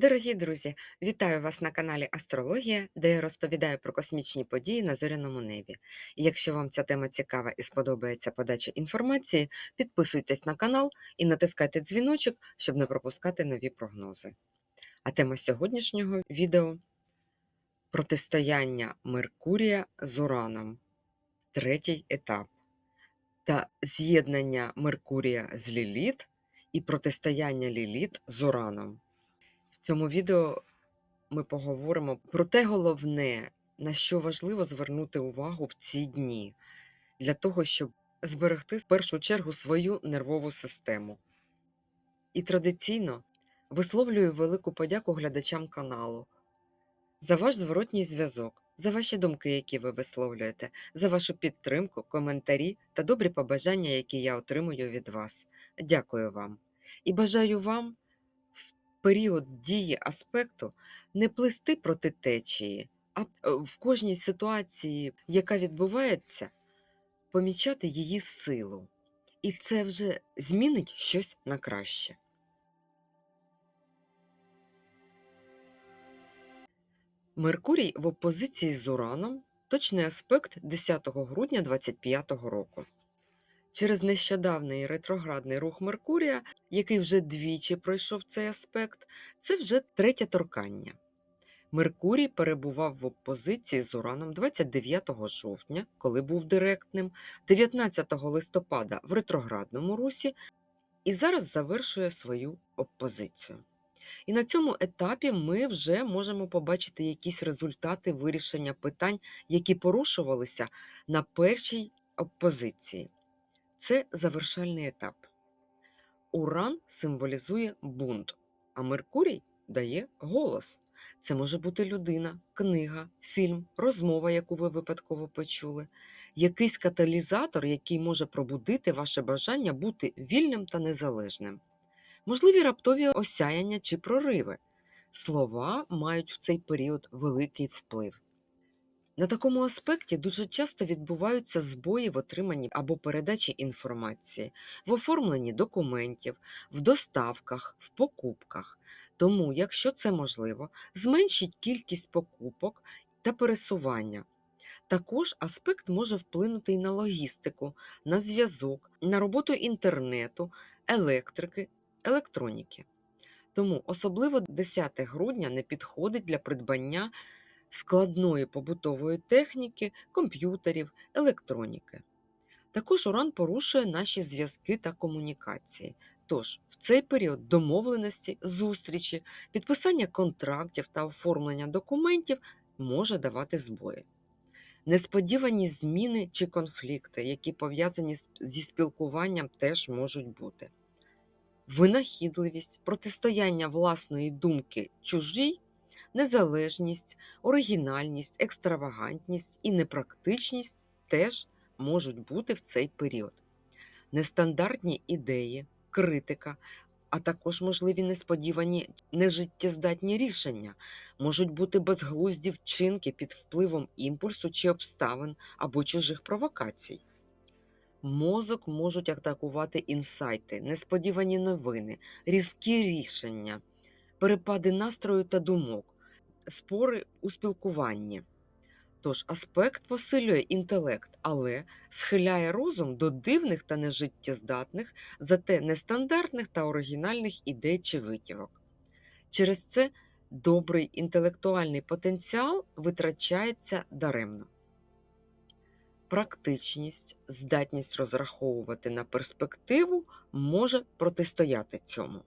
Дорогі друзі, вітаю вас на каналі Астрологія, де я розповідаю про космічні події на зоряному небі. Якщо вам ця тема цікава і сподобається подача інформації, підписуйтесь на канал і натискайте дзвіночок, щоб не пропускати нові прогнози. А тема сьогоднішнього відео протистояння Меркурія з Ураном, третій етап, та з'єднання Меркурія з Ліліт і протистояння Ліліт з Ураном. Цьому відео ми поговоримо про те головне, на що важливо звернути увагу в ці дні, для того, щоб зберегти в першу чергу свою нервову систему. І традиційно висловлюю велику подяку глядачам каналу за ваш зворотній зв'язок, за ваші думки, які ви висловлюєте, за вашу підтримку, коментарі та добрі побажання, які я отримую від вас. Дякую вам і бажаю вам період дії аспекту не плисти проти течії, а е, в кожній ситуації, яка відбувається, помічати її силу. І це вже змінить щось на краще. Меркурій в опозиції з Ураном точний аспект 10 грудня 2025 року. Через нещодавний ретроградний рух Меркурія, який вже двічі пройшов цей аспект, це вже третє торкання. Меркурій перебував в опозиції з Ураном 29 жовтня, коли був директним, 19 листопада в ретроградному русі і зараз завершує свою опозицію. І на цьому етапі ми вже можемо побачити якісь результати вирішення питань, які порушувалися на першій опозиції. Це завершальний етап. Уран символізує бунт, а Меркурій дає голос. Це може бути людина, книга, фільм, розмова, яку ви випадково почули, якийсь каталізатор, який може пробудити ваше бажання бути вільним та незалежним. Можливі раптові осяяння чи прориви. Слова мають в цей період великий вплив. На такому аспекті дуже часто відбуваються збої в отриманні або передачі інформації, в оформленні документів, в доставках, в покупках. Тому, якщо це можливо, зменшіть кількість покупок та пересування. Також аспект може вплинути і на логістику, на зв'язок, на роботу інтернету, електрики, електроніки. Тому особливо 10 грудня не підходить для придбання складної побутової техніки, комп'ютерів, електроніки. Також уран порушує наші зв'язки та комунікації. Тож, в цей період домовленості, зустрічі, підписання контрактів та оформлення документів може давати збої. Несподівані зміни чи конфлікти, які пов'язані зі спілкуванням, теж можуть бути. Винахідливість, протистояння власної думки чужій незалежність, оригінальність, екстравагантність і непрактичність теж можуть бути в цей період. Нестандартні ідеї, критика, а також можливі несподівані нежиттєздатні рішення, можуть бути безглузді вчинки під впливом імпульсу чи обставин або чужих провокацій. Мозок можуть атакувати інсайти, несподівані новини, різкі рішення, перепади настрою та думок, спори у спілкуванні. Тож аспект посилює інтелект, але схиляє розум до дивних та нежиттєздатних, зате нестандартних та оригінальних ідей чи витівок. Через це добрий інтелектуальний потенціал витрачається даремно. Практичність, здатність розраховувати на перспективу може протистояти цьому.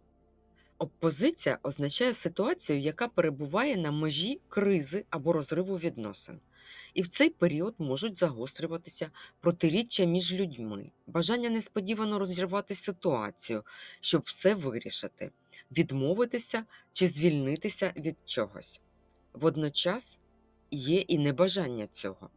Опозиція означає ситуацію, яка перебуває на межі кризи або розриву відносин. І в цей період можуть загострюватися протиріччя між людьми, бажання несподівано розірвати ситуацію, щоб все вирішити, відмовитися чи звільнитися від чогось. Водночас є і небажання цього.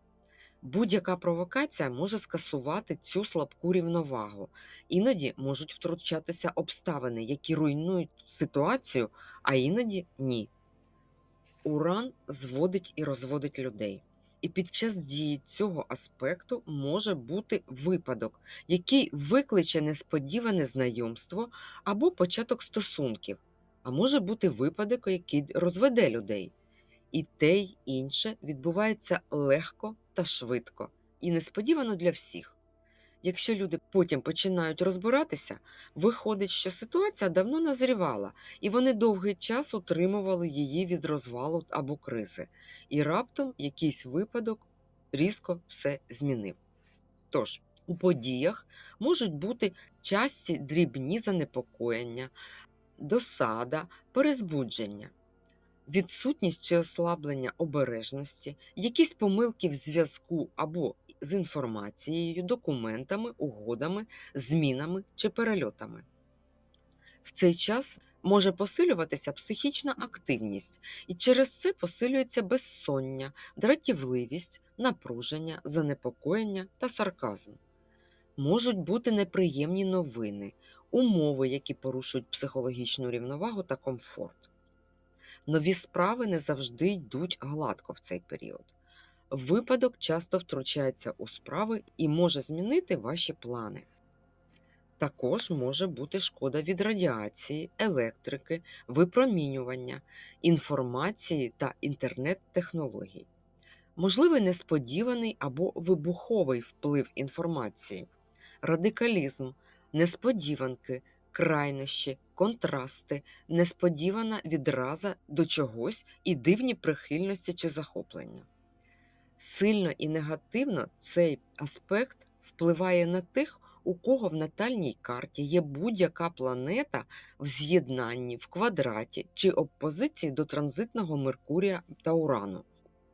Будь-яка провокація може скасувати цю слабку рівновагу. Іноді можуть втручатися обставини, які руйнують ситуацію, а іноді ні. Уран зводить і розводить людей. І під час дії цього аспекту може бути випадок, який викличе несподіване знайомство або початок стосунків, а може бути випадок, який розведе людей. І те й інше відбувається легко та швидко, і несподівано для всіх. Якщо люди потім починають розбиратися, виходить, що ситуація давно назрівала, і вони довгий час утримували її від розвалу або кризи, і раптом якийсь випадок різко все змінив. Тож, у подіях можуть бути часті дрібні занепокоєння, досада, перезбудження, відсутність чи ослаблення обережності, якісь помилки в зв'язку або з інформацією, документами, угодами, змінами чи перельотами. В цей час може посилюватися психічна активність, і через це посилюється безсоння, дратівливість, напруження, занепокоєння та сарказм. Можуть бути неприємні новини, умови, які порушують психологічну рівновагу та комфорт. Нові справи не завжди йдуть гладко в цей період. Випадок часто втручається у справи і може змінити ваші плани. Також може бути шкода від радіації, електрики, випромінювання, інформації та інтернет-технологій. Можливий несподіваний або вибуховий вплив інформації, радикалізм, несподіванки, крайнощі, контрасти, несподівана відраза до чогось і дивні прихильності чи захоплення. Сильно і негативно цей аспект впливає на тих, у кого в натальній карті є будь-яка планета в з'єднанні, в квадраті чи опозиції до транзитного Меркурія та Урану.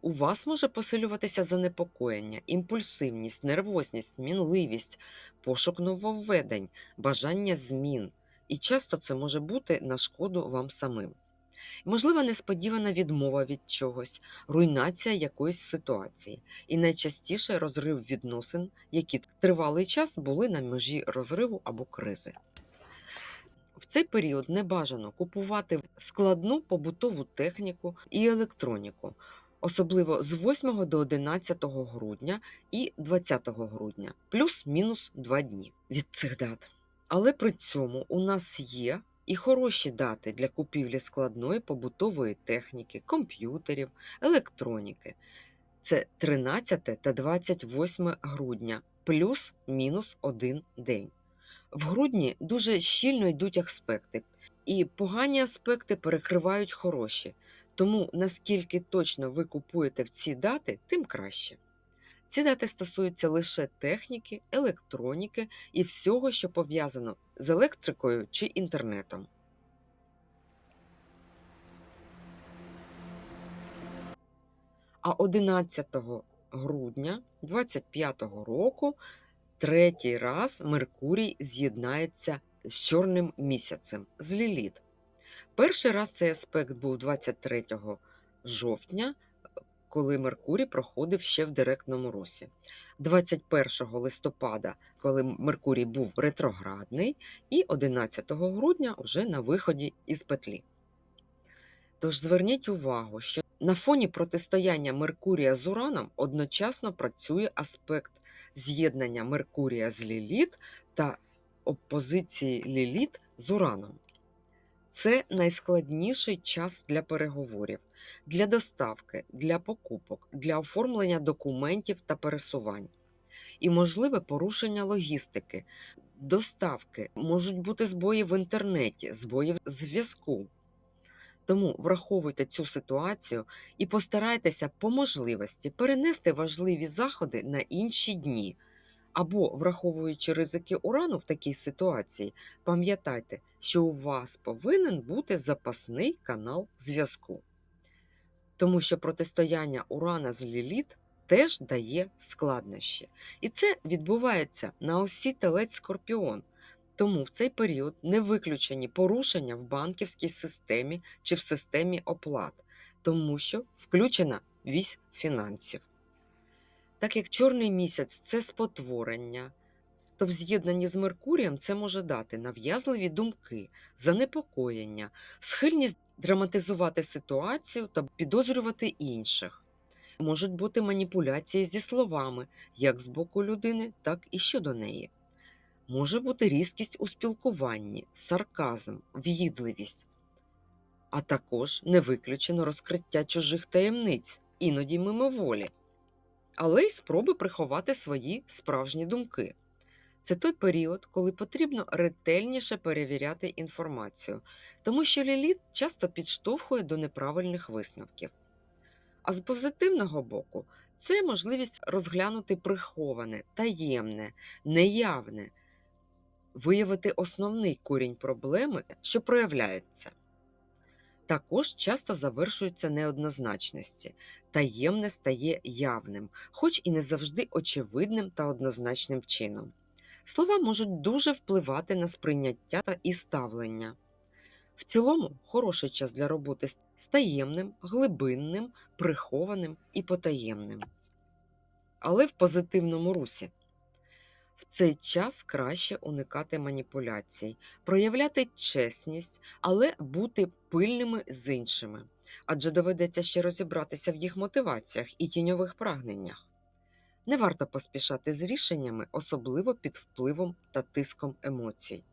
У вас може посилюватися занепокоєння, імпульсивність, нервозність, мінливість, пошук нововведень, бажання змін. І часто це може бути на шкоду вам самим. Можлива несподівана відмова від чогось, руйнація якоїсь ситуації, і найчастіше розрив відносин, які тривалий час були на межі розриву або кризи. В цей період не бажано купувати складну побутову техніку і електроніку, особливо з 8 до 11 грудня і 20 грудня, плюс-мінус 2 дні від цих дат. Але при цьому у нас є і хороші дати для купівлі складної побутової техніки, комп'ютерів, електроніки. Це 13 та 28 грудня, плюс-мінус один день. В грудні дуже щільно йдуть аспекти, і погані аспекти перекривають хороші. Тому наскільки точно ви купуєте в ці дати, тим краще. Ці дати стосуються лише техніки, електроніки і всього, що пов'язано з електрикою чи інтернетом. А 11 грудня 25 року третій раз Меркурій з'єднається з чорним місяцем, з Ліліт. Перший раз цей аспект був 23 жовтня, коли Меркурій проходив ще в директному русі. 21 листопада, коли Меркурій був ретроградний, і 11 грудня вже на виході із петлі. Тож зверніть увагу, що на фоні протистояння Меркурія з Ураном одночасно працює аспект з'єднання Меркурія з Ліліт та опозиції Ліліт з Ураном. Це найскладніший час для переговорів, для доставки, для покупок, для оформлення документів та пересувань. І можливе порушення логістики, доставки, можуть бути збої в інтернеті, збої в зв'язку. Тому враховуйте цю ситуацію і постарайтеся по можливості перенести важливі заходи на інші дні. Або, враховуючи ризики урану в такій ситуації, пам'ятайте, що у вас повинен бути запасний канал зв'язку. Тому що протистояння урана з ліліт теж дає складнощі. І це відбувається на осі телець скорпіон. Тому в цей період не виключені порушення в банківській системі чи в системі оплат, тому що включена вісь фінансів. Так як чорний місяць це спотворення, то в з'єднанні з Меркурієм це може дати нав'язливі думки, занепокоєння, схильність драматизувати ситуацію та підозрювати інших. Можуть бути маніпуляції зі словами як з боку людини, так і щодо неї. Може бути різкість у спілкуванні, сарказм, в'їдливість. а також не виключено розкриття чужих таємниць, іноді мимоволі, але й спроби приховати свої справжні думки. Це той період, коли потрібно ретельніше перевіряти інформацію, тому що ліліт часто підштовхує до неправильних висновків. А з позитивного боку, це можливість розглянути приховане, таємне, неявне, виявити основний корінь проблеми, що проявляється. Також часто завершуються неоднозначності. Таємне стає явним, хоч і не завжди очевидним та однозначним чином. Слова можуть дуже впливати на сприйняття та і ставлення. В цілому, хороший час для роботи з таємним, глибинним, прихованим і потаємним. Але в позитивному русі. В цей час краще уникати маніпуляцій, проявляти чесність, але бути пильними з іншими, адже доведеться ще розібратися в їх мотиваціях і тіньових прагненнях. Не варто поспішати з рішеннями, особливо під впливом та тиском емоцій.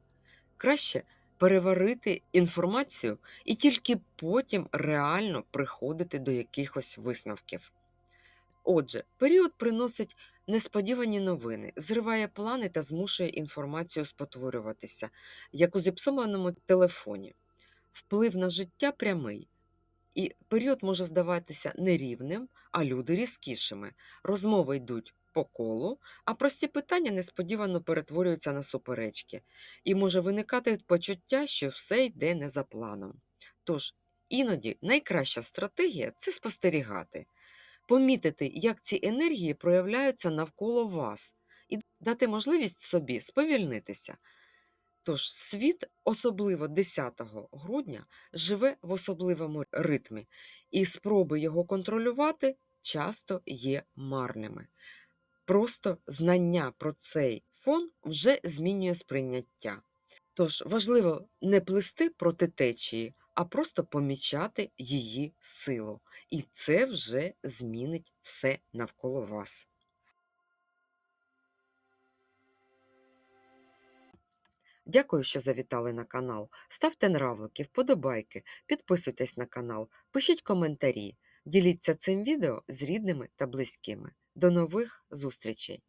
Краще переварити інформацію і тільки потім реально приходити до якихось висновків. Отже, період приносить несподівані новини, зриває плани та змушує інформацію спотворюватися, як у зіпсованому телефоні. Вплив на життя прямий, і період може здаватися нерівним, а люди різкішими. Розмови йдуть по колу, а прості питання несподівано перетворюються на суперечки, і може виникати почуття, що все йде не за планом. Тож іноді найкраща стратегія це спостерігати, помітити, як ці енергії проявляються навколо вас, і дати можливість собі сповільнитися. Тож світ, особливо 10 грудня, живе в особливому ритмі, і спроби його контролювати часто є марними. Просто знання про цей фон вже змінює сприйняття. Тож важливо не плисти проти течії, а просто помічати її силу. І це вже змінить все навколо вас. Дякую, що завітали на канал. Ставте нравлики, вподобайки, підписуйтесь на канал, пишіть коментарі, діліться цим відео з рідними та близькими. До нових зустрічей!